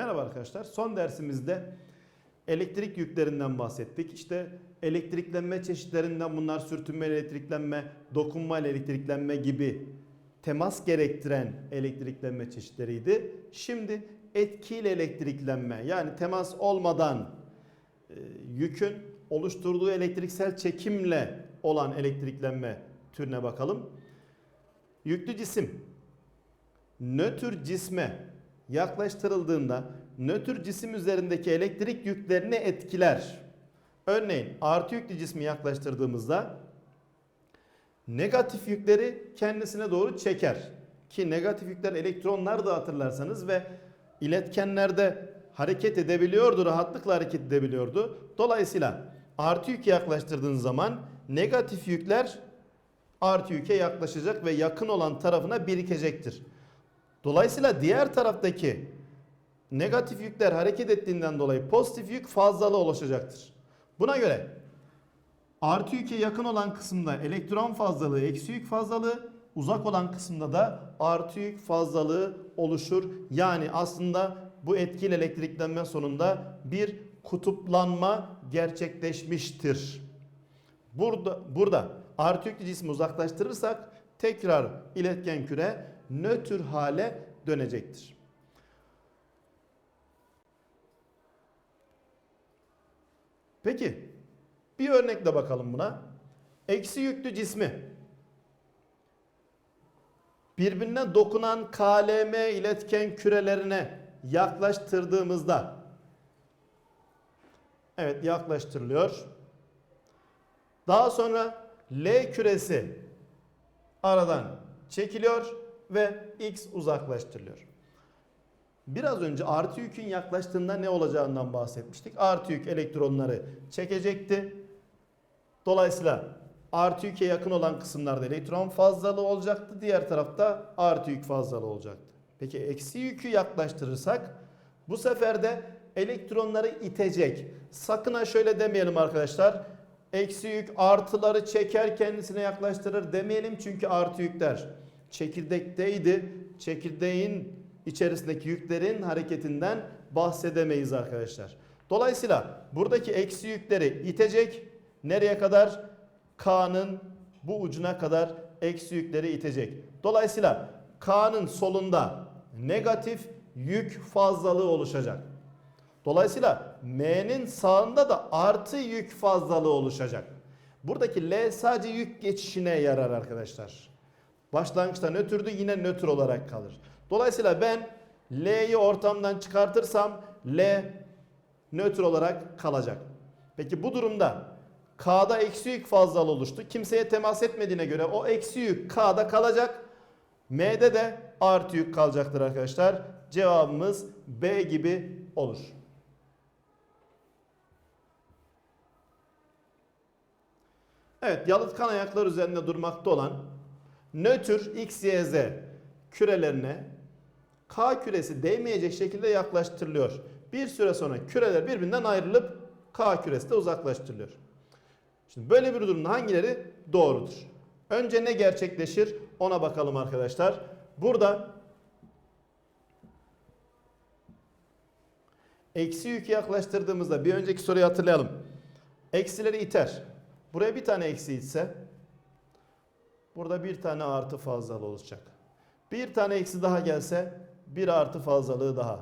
Merhaba arkadaşlar. Son dersimizde elektrik yüklerinden bahsettik. İşte elektriklenme çeşitlerinden bunlar sürtünme elektriklenme, dokunma elektriklenme gibi temas gerektiren elektriklenme çeşitleriydi. Şimdi etkili elektriklenme yani temas olmadan e, yükün oluşturduğu elektriksel çekimle olan elektriklenme türüne bakalım. Yüklü cisim nötr cisme yaklaştırıldığında nötr cisim üzerindeki elektrik yüklerini etkiler. Örneğin artı yüklü cismi yaklaştırdığımızda negatif yükleri kendisine doğru çeker. Ki negatif yükler elektronlar da hatırlarsanız ve iletkenlerde hareket edebiliyordu, rahatlıkla hareket edebiliyordu. Dolayısıyla artı yük yaklaştırdığınız zaman negatif yükler artı yüke yaklaşacak ve yakın olan tarafına birikecektir. Dolayısıyla diğer taraftaki negatif yükler hareket ettiğinden dolayı pozitif yük fazlalığı oluşacaktır. Buna göre artı yüke yakın olan kısımda elektron fazlalığı, eksi yük fazlalığı, uzak olan kısımda da artı yük fazlalığı oluşur. Yani aslında bu etkili elektriklenme sonunda bir kutuplanma gerçekleşmiştir. Burada, burada artı yüklü cismi uzaklaştırırsak tekrar iletken küre nötr hale dönecektir. Peki bir örnekle bakalım buna. Eksi yüklü cismi birbirine dokunan KLM iletken kürelerine yaklaştırdığımızda evet yaklaştırılıyor. Daha sonra L küresi aradan çekiliyor ve X uzaklaştırılıyor. Biraz önce artı yükün yaklaştığında ne olacağından bahsetmiştik. Artı yük elektronları çekecekti. Dolayısıyla artı yüke yakın olan kısımlarda elektron fazlalığı olacaktı. Diğer tarafta artı yük fazlalığı olacaktı. Peki eksi yükü yaklaştırırsak bu sefer de elektronları itecek. Sakın ha şöyle demeyelim arkadaşlar. Eksi yük artıları çeker kendisine yaklaştırır demeyelim çünkü artı yükler çekirdekteydi. Çekirdeğin içerisindeki yüklerin hareketinden bahsedemeyiz arkadaşlar. Dolayısıyla buradaki eksi yükleri itecek. Nereye kadar? K'nın bu ucuna kadar eksi yükleri itecek. Dolayısıyla K'nın solunda negatif yük fazlalığı oluşacak. Dolayısıyla M'nin sağında da artı yük fazlalığı oluşacak. Buradaki L sadece yük geçişine yarar arkadaşlar. Başlangıçta nötrdü yine nötr olarak kalır. Dolayısıyla ben L'yi ortamdan çıkartırsam L nötr olarak kalacak. Peki bu durumda K'da eksi yük fazlalığı oluştu. Kimseye temas etmediğine göre o eksi yük K'da kalacak. M'de de artı yük kalacaktır arkadaşlar. Cevabımız B gibi olur. Evet yalıtkan ayaklar üzerinde durmakta olan nötr X, Y, Z kürelerine K küresi değmeyecek şekilde yaklaştırılıyor. Bir süre sonra küreler birbirinden ayrılıp K küresi de uzaklaştırılıyor. Şimdi böyle bir durumda hangileri doğrudur? Önce ne gerçekleşir ona bakalım arkadaşlar. Burada eksi yükü yaklaştırdığımızda bir önceki soruyu hatırlayalım. Eksileri iter. Buraya bir tane eksi itse burada bir tane artı fazlalığı olacak. Bir tane eksi daha gelse bir artı fazlalığı daha.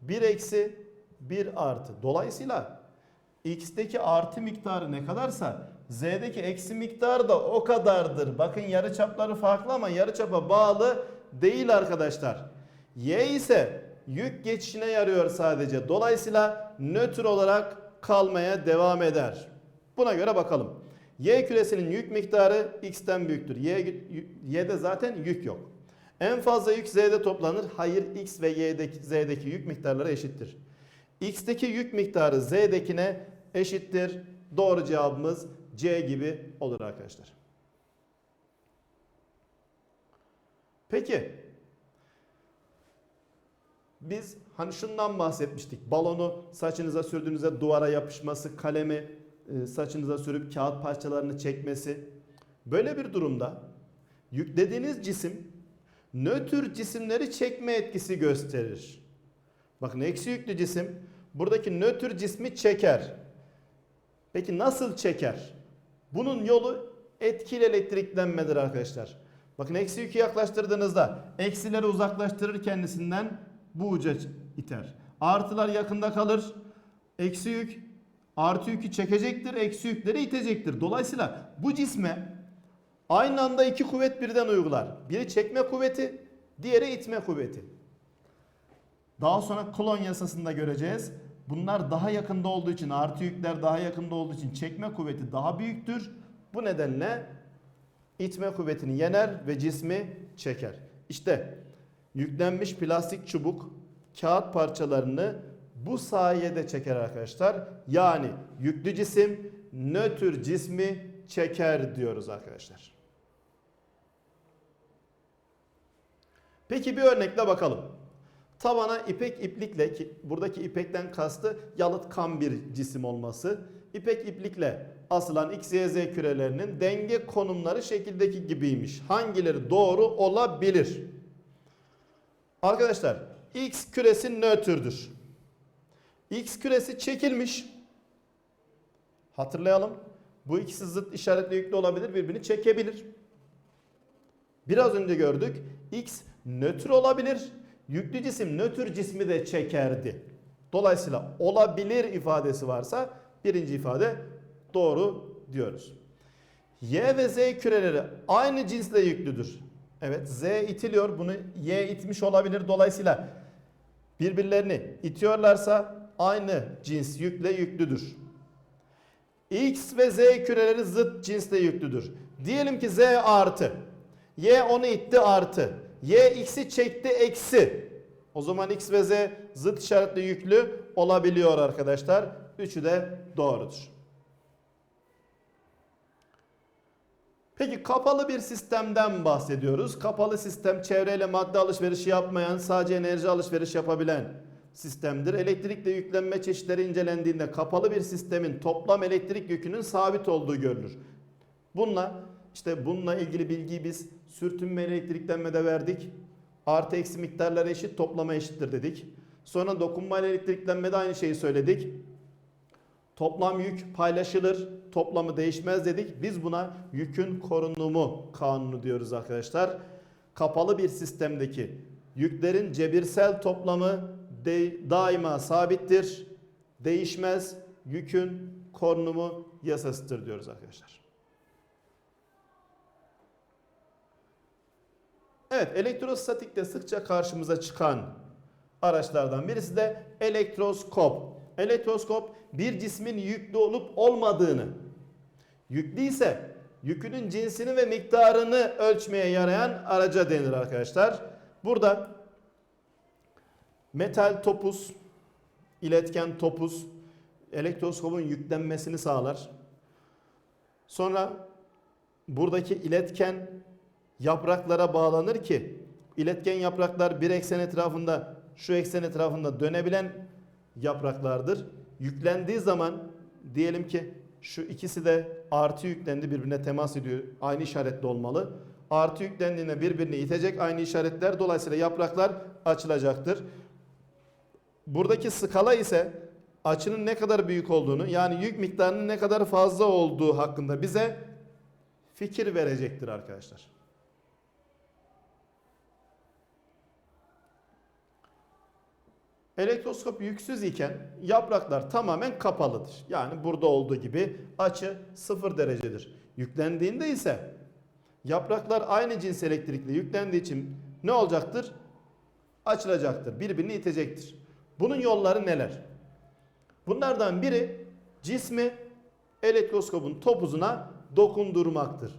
Bir eksi bir artı. Dolayısıyla x'teki artı miktarı ne kadarsa z'deki eksi miktarı da o kadardır. Bakın yarıçapları farklı ama yarıçapa bağlı değil arkadaşlar. Y ise yük geçişine yarıyor sadece. Dolayısıyla nötr olarak kalmaya devam eder. Buna göre bakalım. Y küresinin yük miktarı x'ten büyüktür. Y, y'de zaten yük yok. En fazla yük z'de toplanır. Hayır x ve y'deki z'deki yük miktarları eşittir. x'teki yük miktarı z'dekine eşittir. Doğru cevabımız C gibi olur arkadaşlar. Peki biz hani şundan bahsetmiştik. Balonu saçınıza sürdüğünüzde duvara yapışması, kalemi saçınıza sürüp kağıt parçalarını çekmesi. Böyle bir durumda yüklediğiniz cisim nötr cisimleri çekme etkisi gösterir. Bakın eksi yüklü cisim buradaki nötr cismi çeker. Peki nasıl çeker? Bunun yolu etkili elektriklenmedir arkadaşlar. Bakın eksi yükü yaklaştırdığınızda eksileri uzaklaştırır kendisinden bu uca iter. Artılar yakında kalır. Eksi yük artı yükü çekecektir. Eksi yükleri itecektir. Dolayısıyla bu cisme aynı anda iki kuvvet birden uygular. Biri çekme kuvveti, diğeri itme kuvveti. Daha sonra Coulomb yasasında göreceğiz. Bunlar daha yakında olduğu için, artı yükler daha yakında olduğu için çekme kuvveti daha büyüktür. Bu nedenle itme kuvvetini yener ve cismi çeker. İşte yüklenmiş plastik çubuk kağıt parçalarını bu sayede çeker arkadaşlar. Yani yüklü cisim nötr cismi çeker diyoruz arkadaşlar. Peki bir örnekle bakalım. Tavana ipek iplikle ki buradaki ipekten kastı yalıtkan bir cisim olması. İpek iplikle asılan X, Y, Z kürelerinin denge konumları şekildeki gibiymiş. Hangileri doğru olabilir? Arkadaşlar X küresi nötrdür. X küresi çekilmiş. Hatırlayalım. Bu ikisi zıt işaretli yüklü olabilir, birbirini çekebilir. Biraz önce gördük. X nötr olabilir. Yüklü cisim nötr cismi de çekerdi. Dolayısıyla olabilir ifadesi varsa birinci ifade doğru diyoruz. Y ve Z küreleri aynı cinsle yüklüdür. Evet Z itiliyor. Bunu Y itmiş olabilir. Dolayısıyla birbirlerini itiyorlarsa aynı cins yükle yüklüdür. X ve Z küreleri zıt cinsle yüklüdür. Diyelim ki Z artı. Y onu itti artı. Y x'i çekti eksi. O zaman X ve Z zıt işaretli yüklü olabiliyor arkadaşlar. Üçü de doğrudur. Peki kapalı bir sistemden bahsediyoruz. Kapalı sistem çevreyle madde alışverişi yapmayan, sadece enerji alışveriş yapabilen sistemdir. Elektrikle yüklenme çeşitleri incelendiğinde kapalı bir sistemin toplam elektrik yükünün sabit olduğu görülür. Bununla işte bununla ilgili bilgiyi biz sürtünme elektriklenmede verdik. Artı eksi miktarları eşit toplama eşittir dedik. Sonra dokunma elektriklenmede aynı şeyi söyledik. Toplam yük paylaşılır, toplamı değişmez dedik. Biz buna yükün korunumu kanunu diyoruz arkadaşlar. Kapalı bir sistemdeki yüklerin cebirsel toplamı de, daima sabittir, değişmez. Yükün korunumu yasasıdır diyoruz arkadaşlar. Evet, elektrostatikte sıkça karşımıza çıkan araçlardan birisi de elektroskop. Elektroskop bir cismin yüklü olup olmadığını, yüklü ise yükünün cinsini ve miktarını ölçmeye yarayan araca denir arkadaşlar. Burada metal topuz, iletken topuz elektroskopun yüklenmesini sağlar. Sonra buradaki iletken yapraklara bağlanır ki iletken yapraklar bir eksen etrafında şu eksen etrafında dönebilen yapraklardır. Yüklendiği zaman diyelim ki şu ikisi de artı yüklendi birbirine temas ediyor. Aynı işaretli olmalı. Artı yüklendiğinde birbirini itecek aynı işaretler. Dolayısıyla yapraklar açılacaktır. Buradaki skala ise açının ne kadar büyük olduğunu yani yük miktarının ne kadar fazla olduğu hakkında bize fikir verecektir arkadaşlar. Elektroskop yüksüz iken yapraklar tamamen kapalıdır. Yani burada olduğu gibi açı 0 derecedir. Yüklendiğinde ise yapraklar aynı cins elektrikle yüklendiği için ne olacaktır? Açılacaktır. Birbirini itecektir. Bunun yolları neler? Bunlardan biri cismi elektroskopun topuzuna dokundurmaktır.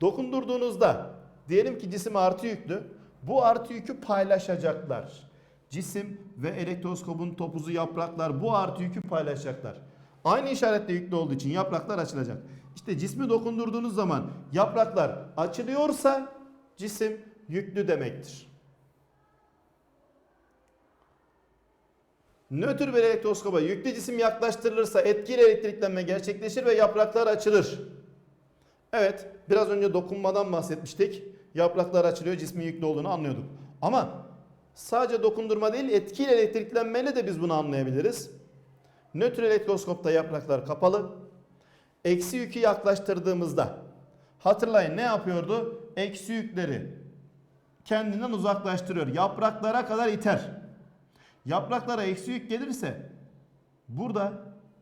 Dokundurduğunuzda diyelim ki cisim artı yüklü. Bu artı yükü paylaşacaklar cisim ve elektroskopun topuzu yapraklar bu artı yükü paylaşacaklar. Aynı işaretle yüklü olduğu için yapraklar açılacak. İşte cismi dokundurduğunuz zaman yapraklar açılıyorsa cisim yüklü demektir. Nötr bir elektroskopa yüklü cisim yaklaştırılırsa etkili elektriklenme gerçekleşir ve yapraklar açılır. Evet, biraz önce dokunmadan bahsetmiştik. Yapraklar açılıyor, cismin yüklü olduğunu anlıyorduk. Ama Sadece dokundurma değil etkili elektriklenmeyle de biz bunu anlayabiliriz. Nötr elektroskopta yapraklar kapalı. Eksi yükü yaklaştırdığımızda hatırlayın ne yapıyordu? Eksi yükleri kendinden uzaklaştırıyor. Yapraklara kadar iter. Yapraklara eksi yük gelirse burada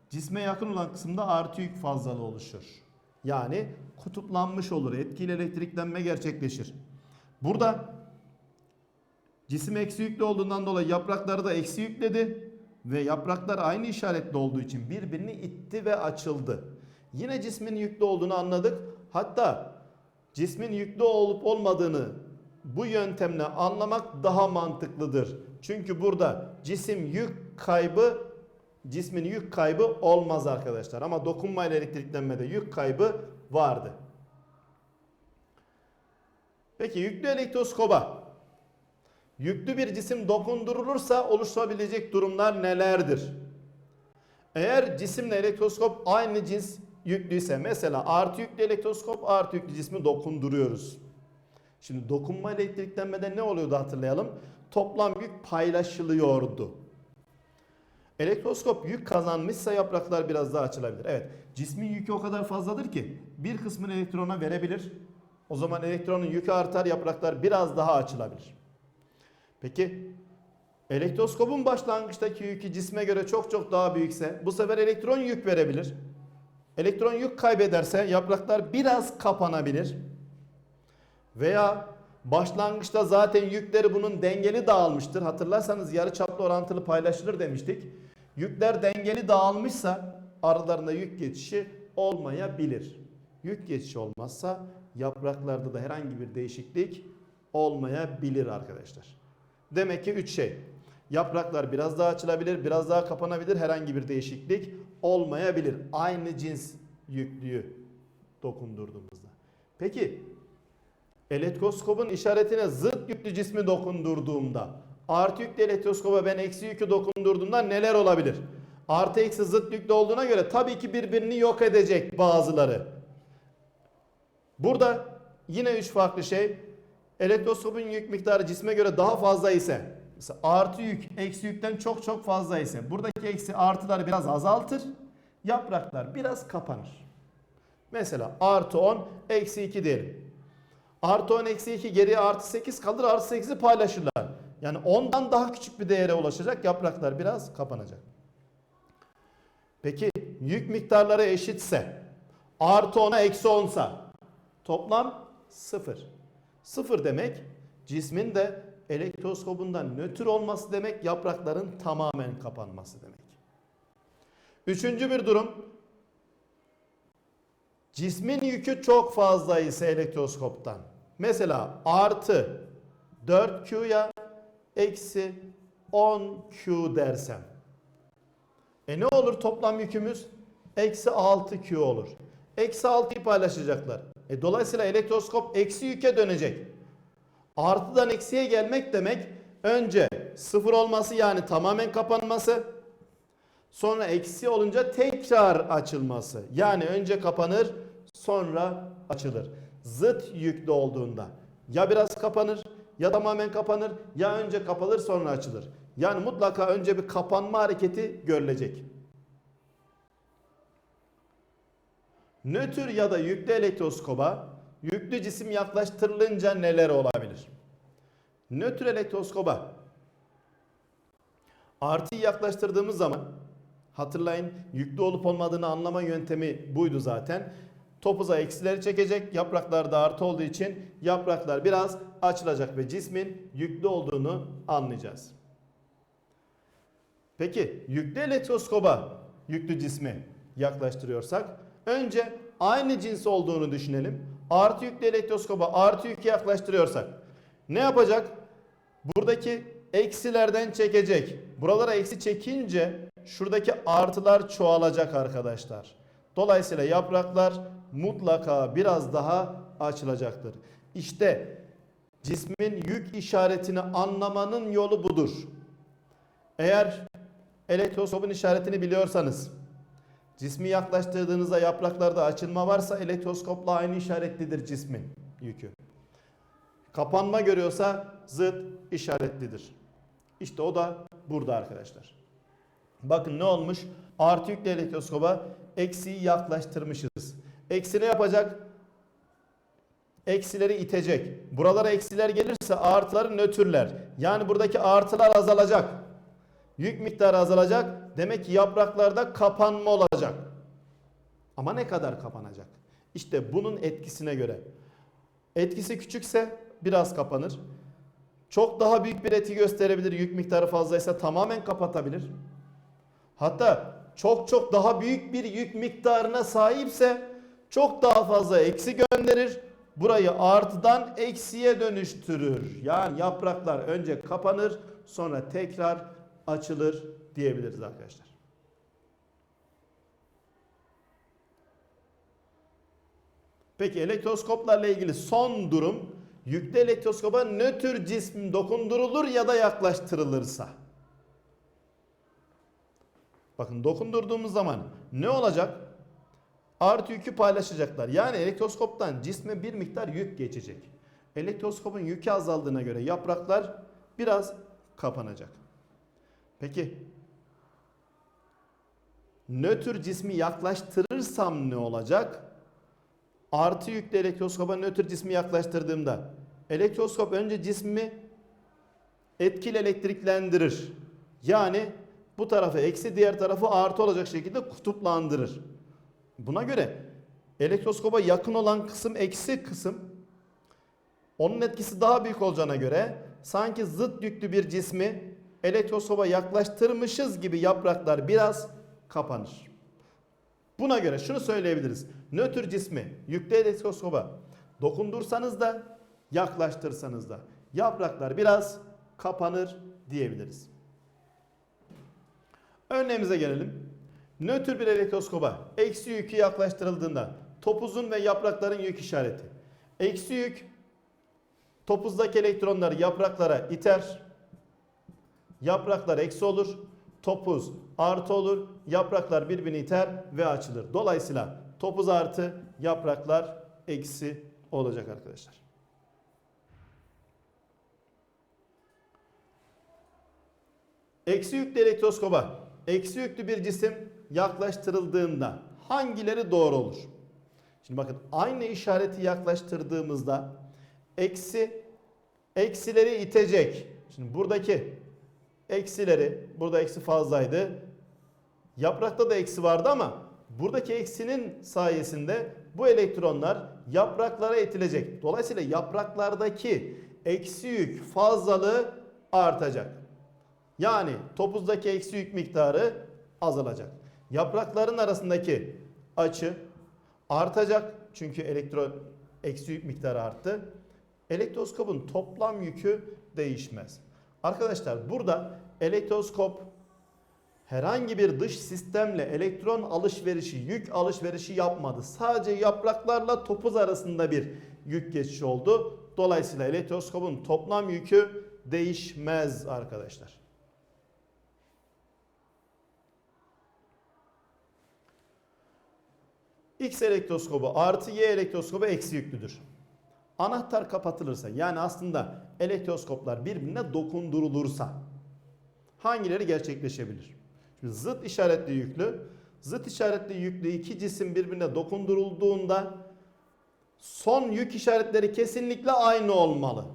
cisme yakın olan kısımda artı yük fazlalığı oluşur. Yani kutuplanmış olur. Etkili elektriklenme gerçekleşir. Burada cisim eksi yüklü olduğundan dolayı yaprakları da eksi yükledi ve yapraklar aynı işaretli olduğu için birbirini itti ve açıldı. Yine cismin yüklü olduğunu anladık. Hatta cismin yüklü olup olmadığını bu yöntemle anlamak daha mantıklıdır. Çünkü burada cisim yük kaybı cismin yük kaybı olmaz arkadaşlar. Ama dokunma ile elektriklenmede yük kaybı vardı. Peki yüklü elektroskoba yüklü bir cisim dokundurulursa oluşabilecek durumlar nelerdir? Eğer cisimle elektroskop aynı cins yüklüyse mesela artı yüklü elektroskop artı yüklü cismi dokunduruyoruz. Şimdi dokunma elektriklenmede ne oluyordu hatırlayalım. Toplam yük paylaşılıyordu. Elektroskop yük kazanmışsa yapraklar biraz daha açılabilir. Evet cismin yükü o kadar fazladır ki bir kısmını elektrona verebilir. O zaman elektronun yükü artar yapraklar biraz daha açılabilir. Peki elektroskopun başlangıçtaki yükü cisme göre çok çok daha büyükse bu sefer elektron yük verebilir. Elektron yük kaybederse yapraklar biraz kapanabilir. Veya başlangıçta zaten yükleri bunun dengeli dağılmıştır. Hatırlarsanız yarı çaplı orantılı paylaşılır demiştik. Yükler dengeli dağılmışsa aralarında yük geçişi olmayabilir. Yük geçişi olmazsa yapraklarda da herhangi bir değişiklik olmayabilir arkadaşlar. Demek ki 3 şey. Yapraklar biraz daha açılabilir, biraz daha kapanabilir. Herhangi bir değişiklik olmayabilir. Aynı cins yüklüyü dokundurduğumuzda. Peki elektroskopun işaretine zıt yüklü cismi dokundurduğumda artı yüklü elektroskopa ben eksi yükü dokundurduğumda neler olabilir? Artı eksi zıt yüklü olduğuna göre tabii ki birbirini yok edecek bazıları. Burada yine üç farklı şey. Elektroskopun yük miktarı cisme göre daha fazla ise mesela artı yük eksi yükten çok çok fazla ise buradaki eksi artıları biraz azaltır. Yapraklar biraz kapanır. Mesela artı 10 eksi 2 diyelim. Artı 10 eksi 2 geriye artı 8 kalır artı 8'i paylaşırlar. Yani 10'dan daha küçük bir değere ulaşacak yapraklar biraz kapanacak. Peki yük miktarları eşitse artı 10'a eksi 10'sa toplam 0. 0 demek cismin de elektroskobundan nötr olması demek yaprakların tamamen kapanması demek. Üçüncü bir durum cismin yükü çok fazla ise elektroskoptan mesela artı 4Q'ya eksi 10Q dersem e ne olur toplam yükümüz? Eksi 6Q olur. Eksi 6'yı paylaşacaklar. E dolayısıyla elektroskop eksi yüke dönecek. Artıdan eksiye gelmek demek önce sıfır olması yani tamamen kapanması sonra eksi olunca tekrar açılması. Yani önce kapanır sonra açılır. Zıt yüklü olduğunda ya biraz kapanır ya tamamen kapanır ya önce kapalır sonra açılır. Yani mutlaka önce bir kapanma hareketi görülecek. Nötr ya da yüklü elektroskoba yüklü cisim yaklaştırılınca neler olabilir? Nötr elektroskoba artıyı yaklaştırdığımız zaman hatırlayın yüklü olup olmadığını anlama yöntemi buydu zaten. Topuza eksileri çekecek. Yapraklarda artı olduğu için yapraklar biraz açılacak ve cismin yüklü olduğunu anlayacağız. Peki yüklü elektroskoba yüklü cismi yaklaştırıyorsak önce aynı cins olduğunu düşünelim. Artı yüklü elektroskoba artı yükü yaklaştırıyorsak ne yapacak? Buradaki eksilerden çekecek. Buralara eksi çekince şuradaki artılar çoğalacak arkadaşlar. Dolayısıyla yapraklar mutlaka biraz daha açılacaktır. İşte cismin yük işaretini anlamanın yolu budur. Eğer elektroskopun işaretini biliyorsanız, cismi yaklaştırdığınızda yapraklarda açılma varsa elektroskopla aynı işaretlidir cismin yükü. Kapanma görüyorsa zıt işaretlidir. İşte o da burada arkadaşlar. Bakın ne olmuş? Artı yüklü elektroskoba eksiyi yaklaştırmışız. Eksi ne yapacak? Eksileri itecek. Buralara eksiler gelirse artıları nötrler. Yani buradaki artılar azalacak. Yük miktarı azalacak. Demek ki yapraklarda kapanma olacak. Ama ne kadar kapanacak? İşte bunun etkisine göre. Etkisi küçükse biraz kapanır. Çok daha büyük bir etki gösterebilir. Yük miktarı fazlaysa tamamen kapatabilir. Hatta çok çok daha büyük bir yük miktarına sahipse çok daha fazla eksi gönderir. Burayı artıdan eksiye dönüştürür. Yani yapraklar önce kapanır sonra tekrar açılır diyebiliriz arkadaşlar. Peki elektroskoplarla ilgili son durum yüklü elektroskopa nötr cism dokundurulur ya da yaklaştırılırsa. Bakın dokundurduğumuz zaman ne olacak? Artı yükü paylaşacaklar. Yani elektroskoptan cisme bir miktar yük geçecek. Elektroskopun yükü azaldığına göre yapraklar biraz kapanacak. Peki nötr cismi yaklaştırırsam ne olacak? Artı yüklü elektroskopa nötr cismi yaklaştırdığımda elektroskop önce cismi etkili elektriklendirir. Yani bu tarafı eksi diğer tarafı artı olacak şekilde kutuplandırır. Buna göre elektroskopa yakın olan kısım eksi kısım onun etkisi daha büyük olacağına göre sanki zıt yüklü bir cismi elektroskopa yaklaştırmışız gibi yapraklar biraz kapanır. Buna göre şunu söyleyebiliriz. Nötr cismi yüklü elektroskopa dokundursanız da yaklaştırsanız da yapraklar biraz kapanır diyebiliriz. Örneğimize gelelim. Nötr bir elektroskoba eksi yükü yaklaştırıldığında topuzun ve yaprakların yük işareti. Eksi yük topuzdaki elektronları yapraklara iter. Yapraklar eksi olur. Topuz artı olur. Yapraklar birbirini iter ve açılır. Dolayısıyla topuz artı yapraklar eksi olacak arkadaşlar. Eksi yüklü elektroskoba eksi yüklü bir cisim yaklaştırıldığında hangileri doğru olur? Şimdi bakın aynı işareti yaklaştırdığımızda eksi eksileri itecek. Şimdi buradaki eksileri burada eksi fazlaydı. Yaprakta da eksi vardı ama buradaki eksinin sayesinde bu elektronlar yapraklara itilecek. Dolayısıyla yapraklardaki eksi yük fazlalığı artacak. Yani topuzdaki eksi yük miktarı azalacak. Yaprakların arasındaki açı artacak. Çünkü elektron eksi yük miktarı arttı. Elektroskopun toplam yükü değişmez. Arkadaşlar burada elektroskop herhangi bir dış sistemle elektron alışverişi, yük alışverişi yapmadı. Sadece yapraklarla topuz arasında bir yük geçişi oldu. Dolayısıyla elektroskopun toplam yükü değişmez arkadaşlar. X elektroskobu artı Y elektroskobu eksi yüklüdür. Anahtar kapatılırsa yani aslında elektroskoplar birbirine dokundurulursa hangileri gerçekleşebilir? Şimdi zıt işaretli yüklü, zıt işaretli yüklü iki cisim birbirine dokundurulduğunda son yük işaretleri kesinlikle aynı olmalı.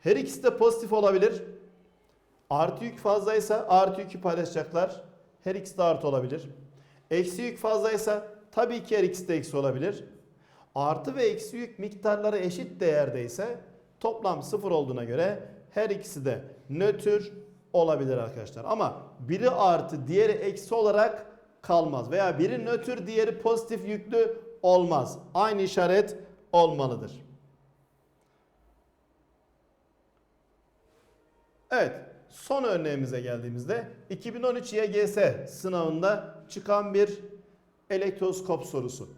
Her ikisi de pozitif olabilir. Artı yük fazlaysa artı yükü paylaşacaklar. Her ikisi de artı olabilir. Eksi yük fazlaysa tabii ki her ikisi de eksi olabilir. Artı ve eksi yük miktarları eşit değerdeyse toplam sıfır olduğuna göre her ikisi de nötr olabilir arkadaşlar. Ama biri artı diğeri eksi olarak kalmaz. Veya biri nötr diğeri pozitif yüklü olmaz. Aynı işaret olmalıdır. Evet son örneğimize geldiğimizde 2013 YGS sınavında çıkan bir elektroskop sorusu.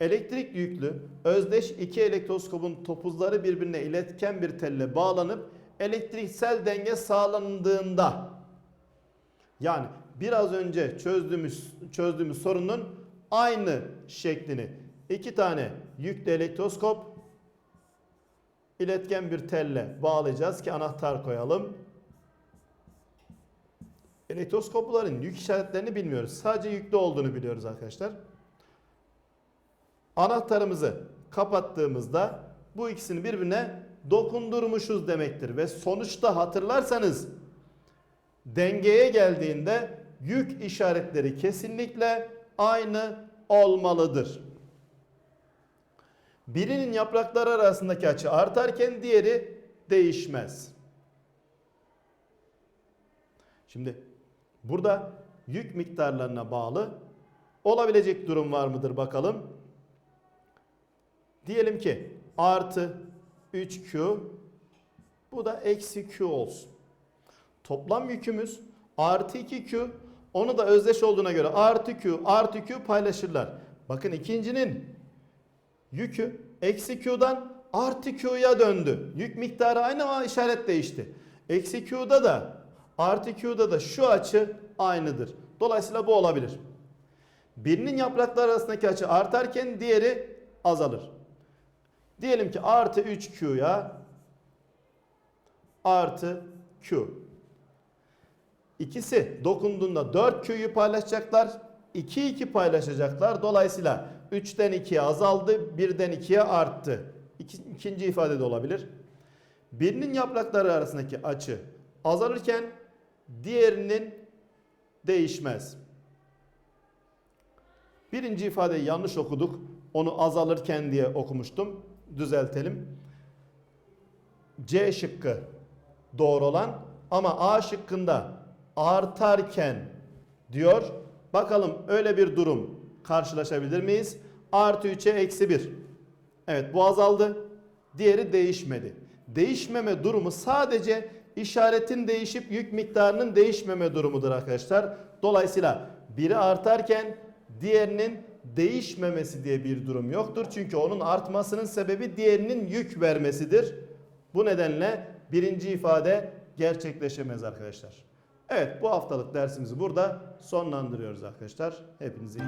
Elektrik yüklü özdeş iki elektroskopun topuzları birbirine iletken bir telle bağlanıp elektriksel denge sağlandığında yani biraz önce çözdüğümüz çözdüğümüz sorunun aynı şeklini iki tane yüklü elektroskop iletken bir telle bağlayacağız ki anahtar koyalım. Elektroskopların yük işaretlerini bilmiyoruz. Sadece yüklü olduğunu biliyoruz arkadaşlar. Anahtarımızı kapattığımızda bu ikisini birbirine dokundurmuşuz demektir. Ve sonuçta hatırlarsanız dengeye geldiğinde yük işaretleri kesinlikle aynı olmalıdır. Birinin yaprakları arasındaki açı artarken diğeri değişmez. Şimdi burada yük miktarlarına bağlı olabilecek durum var mıdır bakalım. Diyelim ki artı 3Q bu da eksi Q olsun. Toplam yükümüz artı 2Q onu da özdeş olduğuna göre artı Q artı Q paylaşırlar. Bakın ikincinin yükü eksi Q'dan artı Q'ya döndü. Yük miktarı aynı ama işaret değişti. Eksi Q'da da artı Q'da da şu açı aynıdır. Dolayısıyla bu olabilir. Birinin yapraklar arasındaki açı artarken diğeri azalır. Diyelim ki artı 3Q'ya artı Q. İkisi dokunduğunda 4Q'yu paylaşacaklar. 2 2 paylaşacaklar. Dolayısıyla 3'ten 2'ye azaldı, 1'den 2'ye arttı. İki, ikinci ifade de olabilir. Birinin yaprakları arasındaki açı azalırken diğerinin değişmez. Birinci ifadeyi yanlış okuduk. Onu azalırken diye okumuştum. Düzeltelim. C şıkkı doğru olan ama A şıkkında artarken diyor. Bakalım öyle bir durum karşılaşabilir miyiz? Artı 3'e eksi 1. Evet bu azaldı. Diğeri değişmedi. Değişmeme durumu sadece işaretin değişip yük miktarının değişmeme durumudur arkadaşlar. Dolayısıyla biri artarken diğerinin değişmemesi diye bir durum yoktur. Çünkü onun artmasının sebebi diğerinin yük vermesidir. Bu nedenle birinci ifade gerçekleşemez arkadaşlar. Evet bu haftalık dersimizi burada sonlandırıyoruz arkadaşlar. Hepinize iyi.